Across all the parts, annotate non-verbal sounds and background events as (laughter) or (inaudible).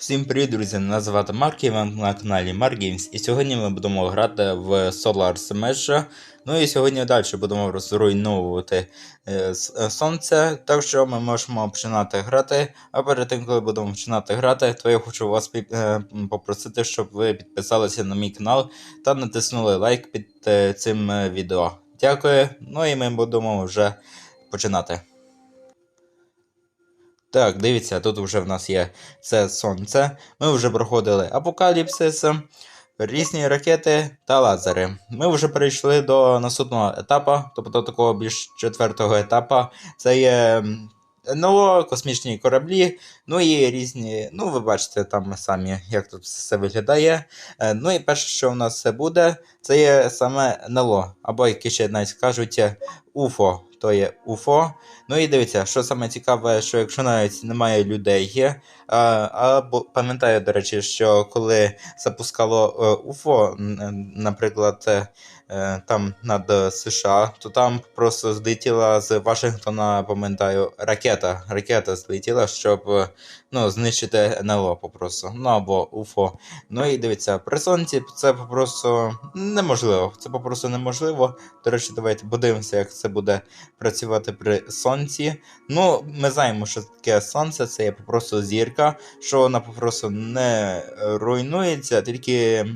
Всім привіт, друзі! Мене звати Марк, і ви на каналі Mark Games. І сьогодні ми будемо грати в Solar Smash. Ну і сьогодні далі будемо розруйновувати е, е, сонце. Так що ми можемо починати грати. А перед тим, коли будемо починати грати, то я хочу вас е, попросити, щоб ви підписалися на мій канал та натиснули лайк під е, цим е, відео. Дякую. Ну і ми будемо вже починати. Так, дивіться, тут вже в нас є це сонце. Ми вже проходили апокаліпсис, різні ракети та лазери. Ми вже перейшли до наступного етапу, тобто такого більш четвертого етапу. Це є НЛО, космічні кораблі, ну і різні. Ну, ви бачите там самі, як тут все виглядає. Е, Ну і перше, що в нас буде, це є саме НЛО, або які ще навіть кажуть УФО. То є УФО. Ну і дивіться, що саме цікаве, що якщо навіть немає людей, є, або пам'ятаю, до речі, що коли запускало е, УФО, е, наприклад, е, там над США, то там просто злетіла з Вашингтона, пам'ятаю, ракета. Ракета злетіла, щоб ну, знищити НЛО попросту. Ну або УФО. Ну і дивіться, при сонці це попросту неможливо. Це попросту неможливо. До речі, давайте подивимося, як це буде працювати при сонці. Ну, ми знаємо, що таке сонце, це є попросту зірка, що вона попросту не руйнується, тільки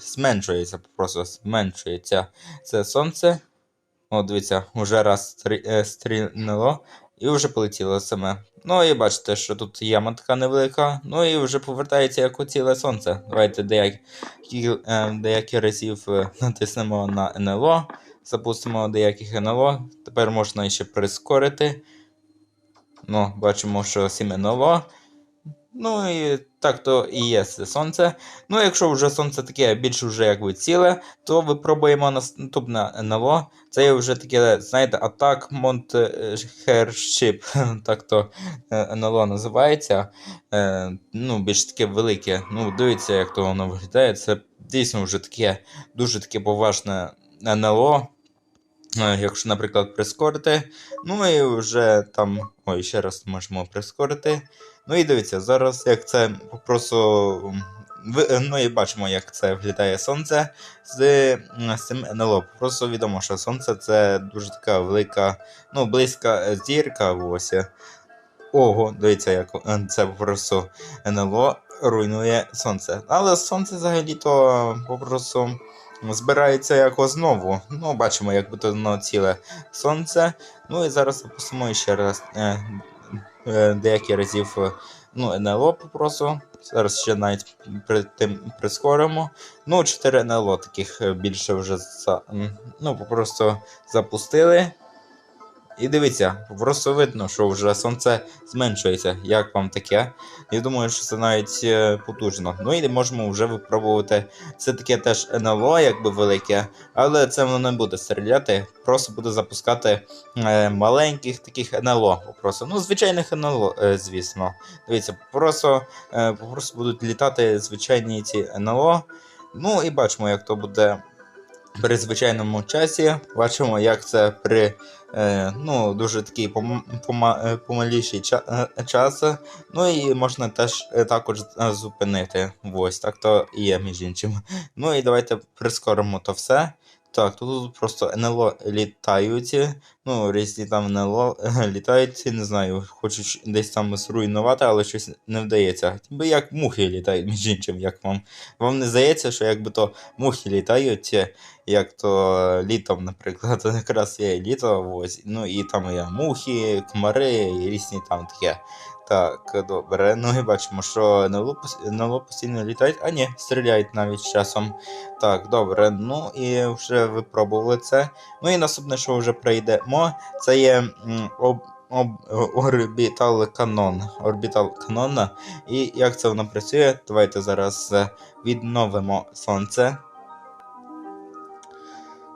зменшується, попросту зменшується це сонце. О, дивіться, вже раз е, стрільнуло і вже полетіло саме. Ну і бачите, що тут яма така невелика, ну і вже повертається як у ціле сонце. Давайте деякі, е, деякі разів е, натиснемо на НЛО, запустимо деяких НЛО. Тепер можна ще прискорити. Ну, бачимо, що 7 НЛО. Ну і так то і є це сонце. Ну, якщо вже сонце таке більш вже якби ціле, то випробуємо наступне НЛО. Це вже таке, знаєте, Mount (laughs) Hership, так то е, НЛО називається. Е, ну, більш таке велике. Ну, дивіться, як то воно виглядає. Це дійсно вже таке дуже таке поважне НЛО. Е, Якщо, наприклад, прискорити, ну і вже там. Ой, ще раз можемо прискорити. Ну і дивіться, зараз як це просто. ну і бачимо, як це виглядає сонце з, цим НЛО. Просто відомо, що сонце це дуже така велика, ну, близька зірка. Ось. Ого, дивіться, як е, це просто НЛО руйнує сонце. Але сонце взагалі-то попросту збирається якось знову. Ну, бачимо, як буде воно ціле сонце. Ну і зараз запустимо ще раз е, е, деякі разів ну, НЛО попросту. Зараз ще навіть при тим прискоримо. Ну, 4 НЛО таких е, більше вже за, ну, попросту запустили. І дивіться, просто видно, що вже сонце зменшується. Як вам таке? Я думаю, що це навіть е, потужно. Ну і можемо вже випробувати. Це таке теж НЛО, якби велике, але це воно не буде стріляти, просто буде запускати е, маленьких таких НЛО. Просто. Ну, звичайних НЛО, е, звісно. Дивіться, просто, е, просто будуть літати звичайні ці НЛО. Ну і бачимо, як то буде при звичайному часі. Бачимо, як це при е, ну, дуже такий пом, пома, е, помаліший ча, е, час. Ну і можна теж е, також зупинити. Ось так то і є, між іншим. Ну і давайте прискоримо то все. Так, тут просто НЛО літають. Ну, різні там НЛО (laughs) літають, не знаю, хочуть десь там зруйнувати, але щось не вдається. Бо як мухи літають, між іншим, як вам. Вам не здається, що якби то мухи літають, як то літом, наприклад, (laughs) якраз є літо, ось, ну і там є мухи, комари і різні там таке. Так, добре. Ну і бачимо, що НЛО, пос- постійно літають, а ні, стріляють навіть часом. Так, добре, ну і вже випробували це. Ну і наступне, що вже пройдемо, це є об, об, орбітал канон. Орбітал канон. І як це воно працює? Давайте зараз е, відновимо сонце.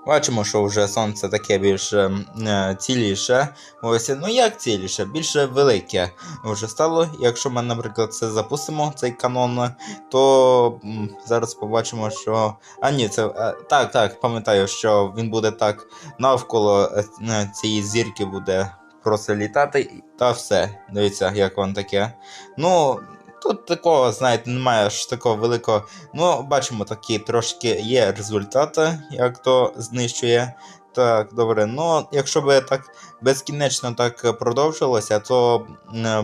Бачимо, що вже сонце таке більш е, е, ціліше. Ось, ну як ціліше, більше велике вже стало. Якщо ми, наприклад, це запустимо, цей канон, то м, зараз побачимо, що. А ні, це. е, так, так, пам'ятаю, що він буде так навколо е, е, цієї зірки буде просто літати, та все. Дивіться, як воно таке. Ну, тут такого, знаєте, немає аж такого великого. Ну, бачимо, такі трошки є результати, як то знищує. Так, добре. Ну, якщо би так безкінечно так продовжилося, то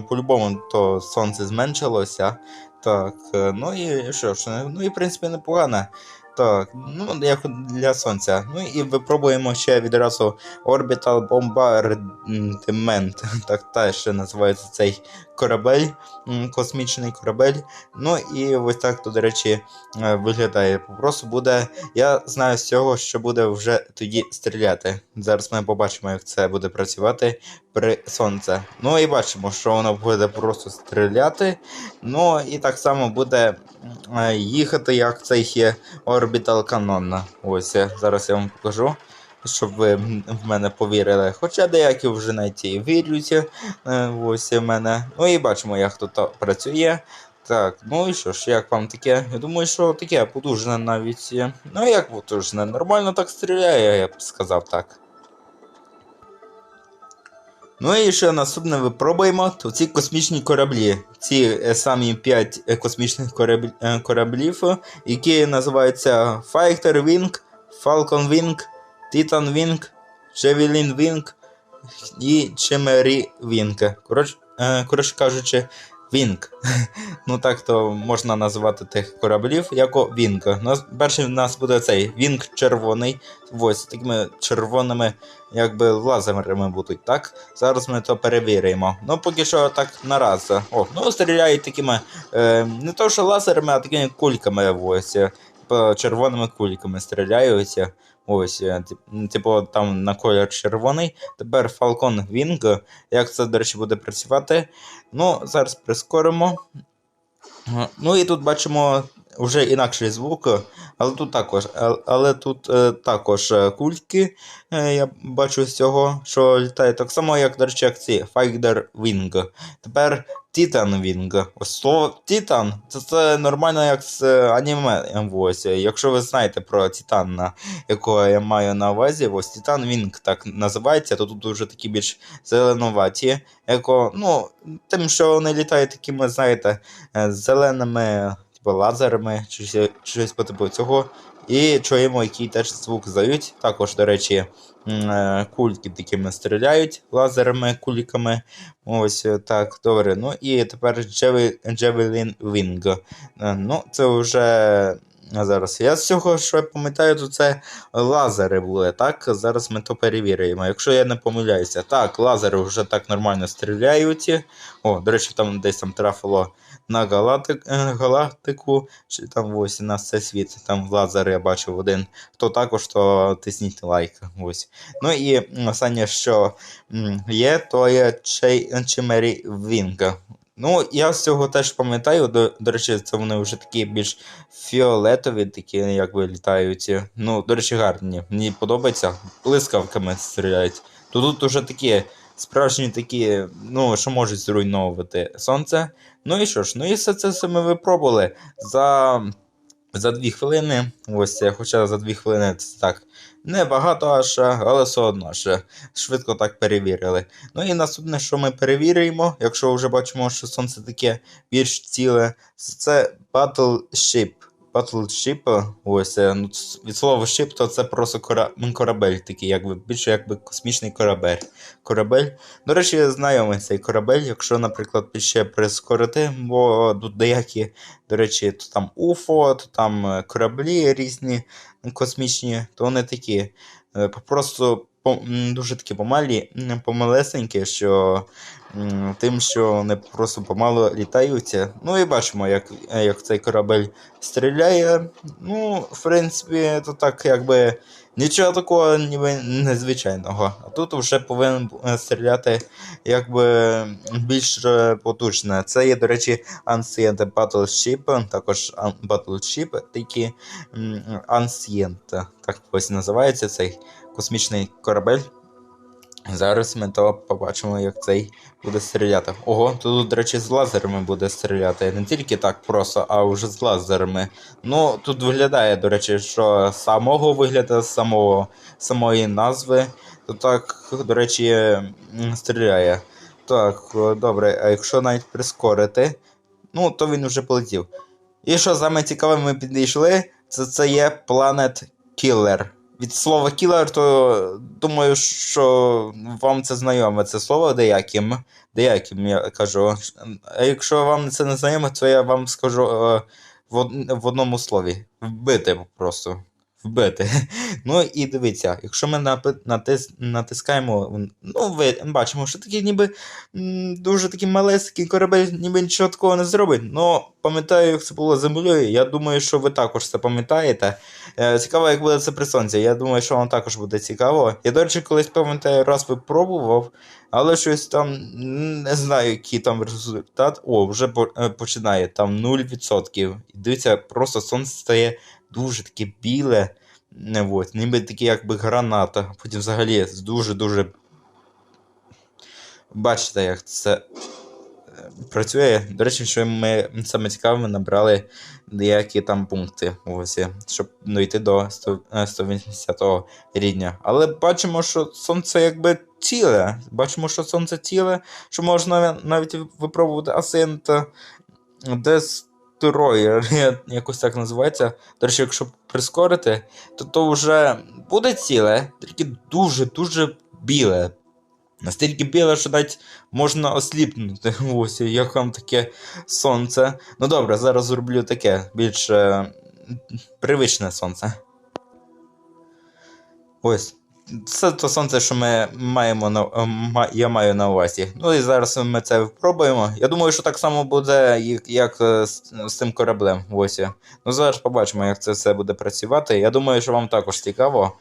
по-любому то сонце зменшилося. Так, е, ну і що ж, ну і в принципі непогано. Так, ну як для сонця. Ну і випробуємо ще відразу Orbital (laughs) Bombardment. Так теж називається цей корабель, космічний корабель. Ну і ось так то, до речі, е, виглядає. Просто буде. Я знаю з цього, що буде вже тоді стріляти. Зараз ми побачимо, як це буде працювати при сонце. Ну і бачимо, що воно буде просто стріляти. Ну і так само буде е, їхати, як цей є Orbital Cannon. Ось зараз я вам покажу. Щоб ви в мене повірили. Хоча деякі вже навіть і вірять е, ось в мене. Ну і бачимо, як тут працює. Так, ну і що ж, як вам таке? Я думаю, що таке потужне навіть. Ну як потужне? Нормально так стріляє, я б сказав так. Ну і ще наступне випробуємо, то ці космічні кораблі. Ці е, самі 5 космічних корабль, е, кораблів, е, які називаються Fighter Wing, Falcon Wing, Titan Wing, Javelin Wing і Chimera Wing. Коротше, е, коротше кажучи, Wing. (laughs) ну так то можна називати тих кораблів як. Ну, перший в нас буде цей Wing червоний. Ось такими червоними якби лазерами будуть, так? Зараз ми то перевіримо. Ну, поки що так нараз. О, ну стріляють такими е, не то що лазерами, а такими кульками ось. е, Типу червоними кульками стріляються. Ось, е, типу, там на колір червоний. Тепер Falcon Wing. Як це, до речі, буде працювати? Ну, зараз прискоримо. Е, Ну і тут бачимо вже інакший звук, але тут також, але тут е, також е, кульки. Е, я бачу з цього, що літає так само, як, до речі, як ці Fighter Wing. Тепер Titan Wing. Ось слово Titan, це, це нормально як з аніме. Ось. Якщо ви знаєте про Титана, якого я маю на увазі, ось Titan Wing так називається, то тут вже такі більш зеленуваті. Яко, ну, тим, що вони літають такими, знаєте, зеленими типу, лазерами чи щось по типу цього. І чуємо, який теж звук здають. Також, до речі, е, кульки такими стріляють лазерами, кульками. Ось е, так, добре. Ну і тепер Javelin Wing. Е, Ну, це вже. Зараз. Я з цього, що я пам'ятаю, то це лазери були, так? Зараз ми то перевіримо. Якщо я не помиляюся. Так, лазери вже так нормально стріляють. О, до речі, там десь там трафило на галактик, е, галактику, чи там ось на цей світ, там лазер я бачив один. Хто також, то тисніть лайк. Ось. Ну і останнє, що є, то є Чей- Chimera Wing. Ну, я з цього теж пам'ятаю. До, до речі, це вони вже такі більш фіолетові, такі якби літають. Ну, до речі, гарні. Мені подобається. Блискавками стріляють. То тут уже такі справжні такі, ну, що можуть зруйновувати сонце. Ну і що ж, ну і все це ми випробували за, за дві хвилини. Ось, е, хоча за дві хвилини це так небагато аж, але все одно ще швидко так перевірили. Ну і наступне, що ми перевірюємо, якщо вже бачимо, що сонце таке більш ціле, це Battleship. Battleship, ось е, ну, від слова ship, то це просто кора... корабель такий, якби більше якби космічний корабель. корабель. До речі, знайомий цей корабель, якщо, наприклад, ще прискорити, бо тут деякі, до речі, то там UFO, то там е, кораблі різні космічні, то вони такі е, просто дуже такі помалі, помалесенькі, що тим, що вони просто помало літаються. Ну і бачимо, як, як цей корабель стріляє. Ну, в принципі, то так якби. Нічого такого ніби незвичайного. А тут вже повинен стріляти якби більш е, потужне. Це є, до речі, Ancient Battleship, також Battleship, м, Ancient, так ось називається цей космічний корабель. Зараз ми то побачимо, як цей буде стріляти. Ого, тут, до речі, з лазерами буде стріляти. Не тільки так просто, а вже з лазерами. Ну, тут виглядає, до речі, що самого вигляду, самого, самої назви, то так, до речі, стріляє. Так, добре, а якщо навіть прискорити. ну то він вже полетів. І що саме цікаве, ми підійшли, це, це є Planet Killer. Від слова кілер, то думаю, що вам це знайоме це слово деяким. Деяким я кажу. А якщо вам це не знайоме, то я вам скажу е, в, од... в одному слові. Вбити просто. Вбити. (laughs) Ну і дивіться, якщо ми натис... натискаємо, ну, ви бачимо, що такий ніби дуже такий малесенький корабель, ніби нічого такого не зробить. Ну, пам'ятаю, як це було землею. Я думаю, що ви також це пам'ятаєте. Е, Цікаво, як буде це при сонці. Я думаю, що вам також буде цікаво. Я, до речі, колись пам'ятаю, раз випробував, але щось там не знаю, який там результат. О, вже е, починає там 0%. І дивіться, просто сонце стає дуже таке біле. Не, ніби таке якби граната. Потім взагалі дуже-дуже. Бачите, як це е, працює. До речі, що ми саме цікаве, ми набрали деякі там пункти, ось, щоб дойти до 100 е, 180 рівня. Але бачимо, що сонце якби ціле. Бачимо, що сонце ціле, що можна навіть випробувати асент Destroyer, я- якось так називається. До речі, якщо прискорити, то то вже буде ціле, тільки дуже-дуже біле. Настільки біле, що навіть можна осліпнути. (laughs) Ось, як вам таке сонце. Ну добре, зараз зроблю таке більш е, привичне сонце. Ось. Це то сонце, що ми маємо на е, я маю на увазі. Ну і зараз ми це спробуємо. Я думаю, що так само буде, як, е, з, з цим кораблем. Ось. Ну зараз побачимо, як це все буде працювати. Я думаю, що вам також цікаво.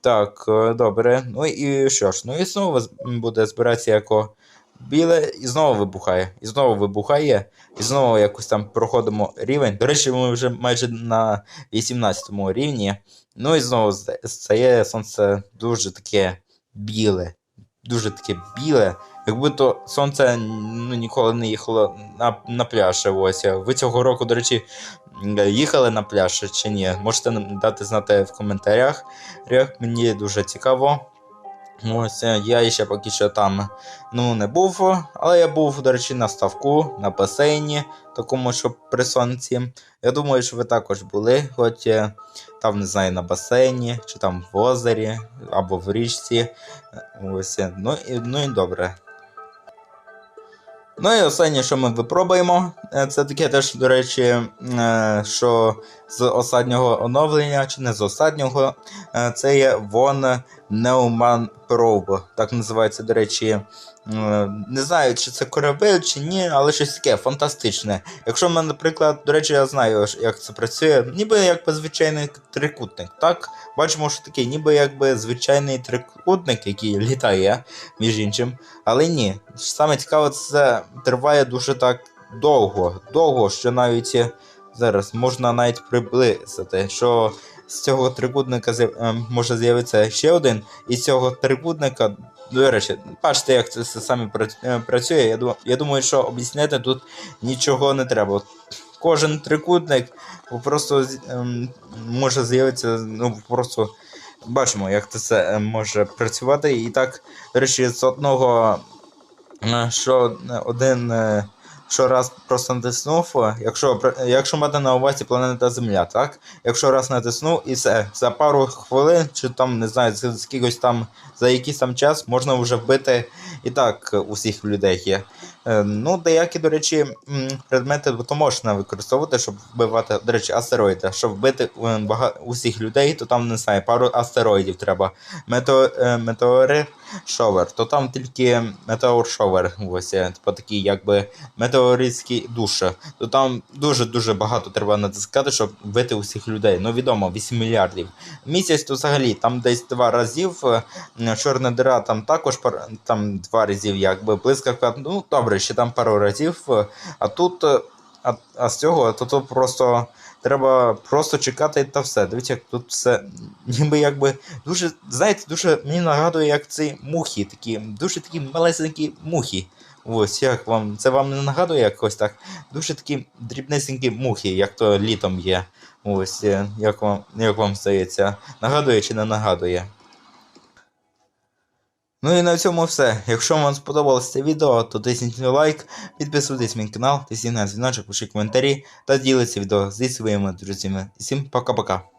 Так, е, добре. Ну і що ж, ну і знову буде збиратися яко біле, і знову вибухає. І знову вибухає, і знову якось там проходимо рівень. До речі, ми вже майже на 18 рівні. Ну і знову стає сонце дуже таке біле. Дуже таке біле. Якби то сонце ну, ніколи не їхало на, на пляж. Ось. Ви цього року, до речі, їхали на пляж чи ні? Можете дати знати в коментарях. Мені дуже цікаво. Ось е, я ще поки що там ну, не був, але я був, до речі, на ставку, на басейні, такому, що при сонці. Я думаю, що ви також були, хоч е, там, не знаю, на басейні, чи там в озері, або в річці. Ось, е, ну, і, ну і добре. Ну і останнє, що ми випробуємо, е, це таке теж, до речі, е, що з останнього оновлення, чи не з останнього, е, це є Von Neumann Probe. Так називається, до речі. Е, Не знаю, чи це корабель, чи ні, але щось таке фантастичне. Якщо ми, наприклад, до речі, я знаю, як це працює, ніби якби звичайний трикутник. Так, бачимо, що такий, ніби якби звичайний трикутник, який літає, між іншим. Але ні, саме цікаве, це триває дуже так довго. Довго, що навіть зараз можна навіть приблизити, що з цього трикутника з'яв- е, може з'явитися ще один, і з цього трикутника, до речі, бачите, як це все саме е, працює. Я думаю, що об'ясняти тут нічого не треба. Кожен трикутник просто ем, може з'явитися, ну просто бачимо, як це все е, може працювати. І так, до речі, з одного, е, що один. Що раз просто натиснув, якщо, якщо мати на увазі планета Земля, так? Якщо раз натиснув і все, за пару хвилин, чи там, не знаю, скількось там, за якийсь там час можна вже вбити і так усіх людей є. Е, Ну, деякі, до речі, предмети то можна використовувати, щоб вбивати, до речі, астероїди. Щоб вбити е, усіх людей, то там не знаю, пару астероїдів треба. Мето... е, Метеорит шовер, то там тільки метеор шовер, ось типу такий, якби метеоритський душ. То там дуже-дуже багато треба натискати, щоб вбити усіх людей. Ну, відомо, 8 мільярдів. Місяць то взагалі там десь два разів. е, Чорна дира там також там два разів, якби блискавка. Ну, добре, ще там пару разів. е, А тут, е, а, а з цього, то, то просто. Треба просто чекати та все. Дивіться, як тут все ніби якби дуже, знаєте, дуже мені нагадує, як ці мухи, такі, дуже такі малесенькі мухи. Ось як вам. Це вам не нагадує якось так? Дуже такі дрібнесенькі мухи, як то літом є. Ось, е, як вам, як вам здається, нагадує чи не нагадує? Ну і на цьому все. Якщо вам сподобалось це відео, то тисніть лайк, підписуйтесь на мій канал, тисніть на дзвіночок, пишіть коментарі та діліться відео зі своїми друзями. Всім пока-пока.